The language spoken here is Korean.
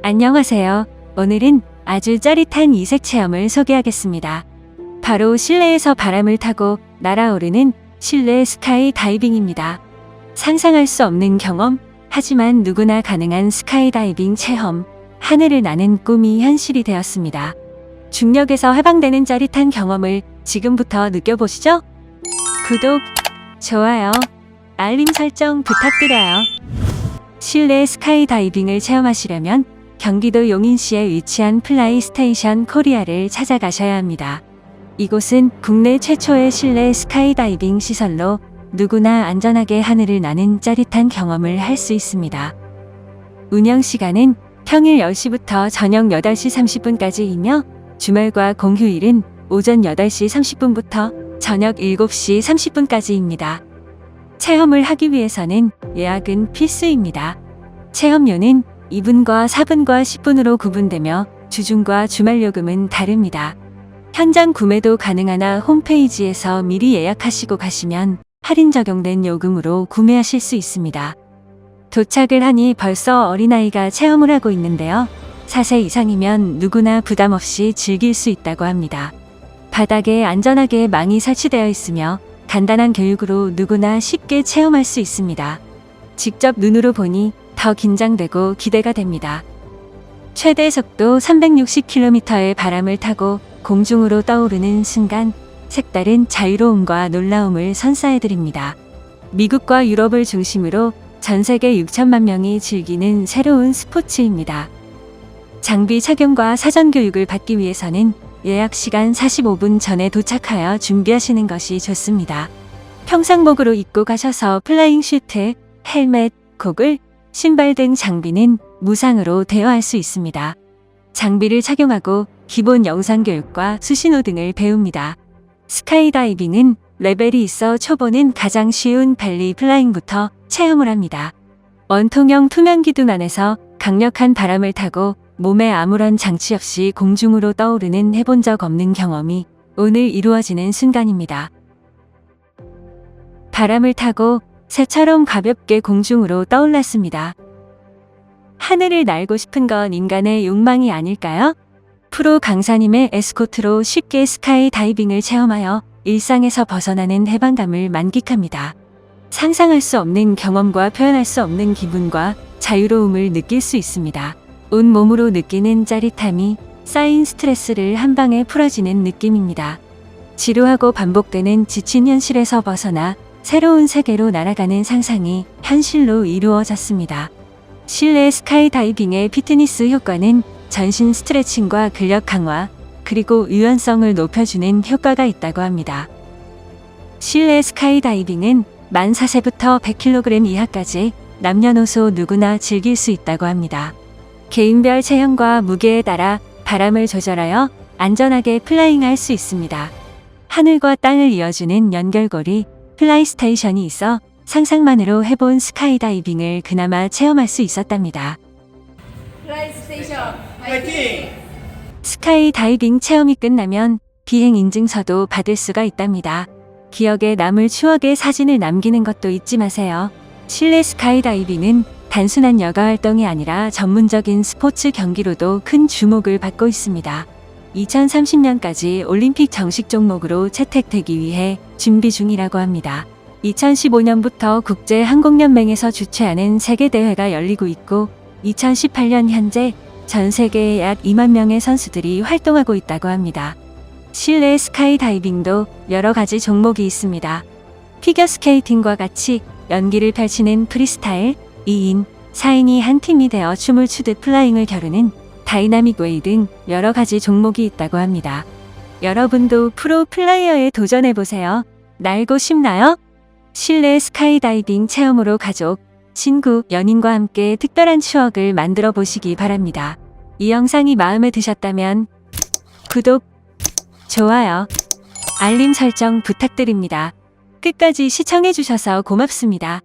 안녕하세요. 오늘은 아주 짜릿한 이색 체험을 소개하겠습니다. 바로 실내에서 바람을 타고 날아오르는 실내 스카이 다이빙입니다. 상상할 수 없는 경험, 하지만 누구나 가능한 스카이 다이빙 체험, 하늘을 나는 꿈이 현실이 되었습니다. 중력에서 해방되는 짜릿한 경험을 지금부터 느껴보시죠. 구독, 좋아요, 알림 설정 부탁드려요. 실내 스카이 다이빙을 체험하시려면 경기도 용인시에 위치한 플라이 스테이션 코리아를 찾아가셔야 합니다. 이곳은 국내 최초의 실내 스카이 다이빙 시설로 누구나 안전하게 하늘을 나는 짜릿한 경험을 할 수 있습니다. 운영 시간은 평일 10시부터 저녁 8시 30분까지이며 주말과 공휴일은 오전 8시 30분부터 저녁 7시 30분까지입니다. 체험을 하기 위해서는 예약은 필수입니다. 체험료는 2분과 4분과 10분으로 구분되며 주중과 주말 요금은 다릅니다. 현장 구매도 가능하나 홈페이지에서 미리 예약하시고 가시면 할인 적용된 요금으로 구매하실 수 있습니다. 도착을 하니 벌써 어린아이가 체험을 하고 있는데요. 4세 이상이면 누구나 부담 없이 즐길 수 있다고 합니다. 바닥에 안전하게 망이 설치되어 있으며 간단한 교육으로 누구나 쉽게 체험할 수 있습니다. 직접 눈으로 보니 더 긴장되고 기대가 됩니다. 최대 속도 360km의 바람을 타고 공중으로 떠오르는 순간 색다른 자유로움과 놀라움을 선사해드립니다. 미국과 유럽을 중심으로 전 세계 6천만 명이 즐기는 새로운 스포츠입니다. 장비 착용과 사전 교육을 받기 위해서는 예약 시간 45분 전에 도착하여 준비하시는 것이 좋습니다. 평상복으로 입고 가셔서 플라잉 슈트, 헬멧, 고글, 신발 등 장비는 무상으로 대여할 수 있습니다. 장비를 착용하고 기본 영상 교육과 수신호 등을 배웁니다. 스카이다이빙은 레벨이 있어 초보는 가장 쉬운 벨리 플라잉부터 체험을 합니다. 원통형 투명 기둥 안에서 강력한 바람을 타고 몸에 아무런 장치 없이 공중으로 떠오르는 해본 적 없는 경험이 오늘 이루어지는 순간입니다. 바람을 타고 새처럼 가볍게 공중으로 떠올랐습니다. 하늘을 날고 싶은 건 인간의 욕망이 아닐까요? 프로 강사님의 에스코트로 쉽게 스카이 다이빙을 체험하여 일상에서 벗어나는 해방감을 만끽합니다. 상상할 수 없는 경험과 표현할 수 없는 기분과 자유로움을 느낄 수 있습니다. 온 몸으로 느끼는 짜릿함이 쌓인 스트레스를 한 방에 풀어지는 느낌입니다. 지루하고 반복되는 지친 현실에서 벗어나 새로운 세계로 날아가는 상상이 현실로 이루어졌습니다. 실내 스카이다이빙의 피트니스 효과는 전신 스트레칭과 근력 강화, 그리고 유연성을 높여주는 효과가 있다고 합니다. 실내 스카이다이빙은 만 4세부터 100kg 이하까지 남녀노소 누구나 즐길 수 있다고 합니다. 개인별 체형과 무게에 따라 바람을 조절하여 안전하게 플라잉할 수 있습니다. 하늘과 땅을 이어주는 연결고리 플라이 스테이션이 있어 상상만으로 해본 스카이다이빙을 그나마 체험할 수 있었답니다. 플라이 스테이션 파이팅! 스카이 다이빙 체험이 끝나면 비행 인증서도 받을 수가 있답니다. 기억에 남을 추억의 사진을 남기는 것도 잊지 마세요. 실내 스카이 다이빙은 단순한 여가 활동이 아니라 전문적인 스포츠 경기로도 큰 주목을 받고 있습니다. 2030년까지 올림픽 정식 종목으로 채택되기 위해 준비 중이라고 합니다. 2015년부터 국제항공연맹에서 주최하는 세계대회가 열리고 있고 2018년 현재 전 세계에 약 2만 명의 선수들이 활동하고 있다고 합니다. 실내 스카이다이빙도 여러 가지 종목이 있습니다. 피겨스케이팅과 같이 연기를 펼치는 프리스타일, 2인, 4인이 한 팀이 되어 춤을 추듯 플라잉을 겨루는 다이나믹 웨이 등 여러 가지 종목이 있다고 합니다. 여러분도 프로 플라이어에 도전해보세요. 날고 싶나요? 실내 스카이다이빙 체험으로 가족, 친구, 연인과 함께 특별한 추억을 만들어 보시기 바랍니다. 이 영상이 마음에 드셨다면 구독, 좋아요, 알림 설정 부탁드립니다. 끝까지 시청해주셔서 고맙습니다.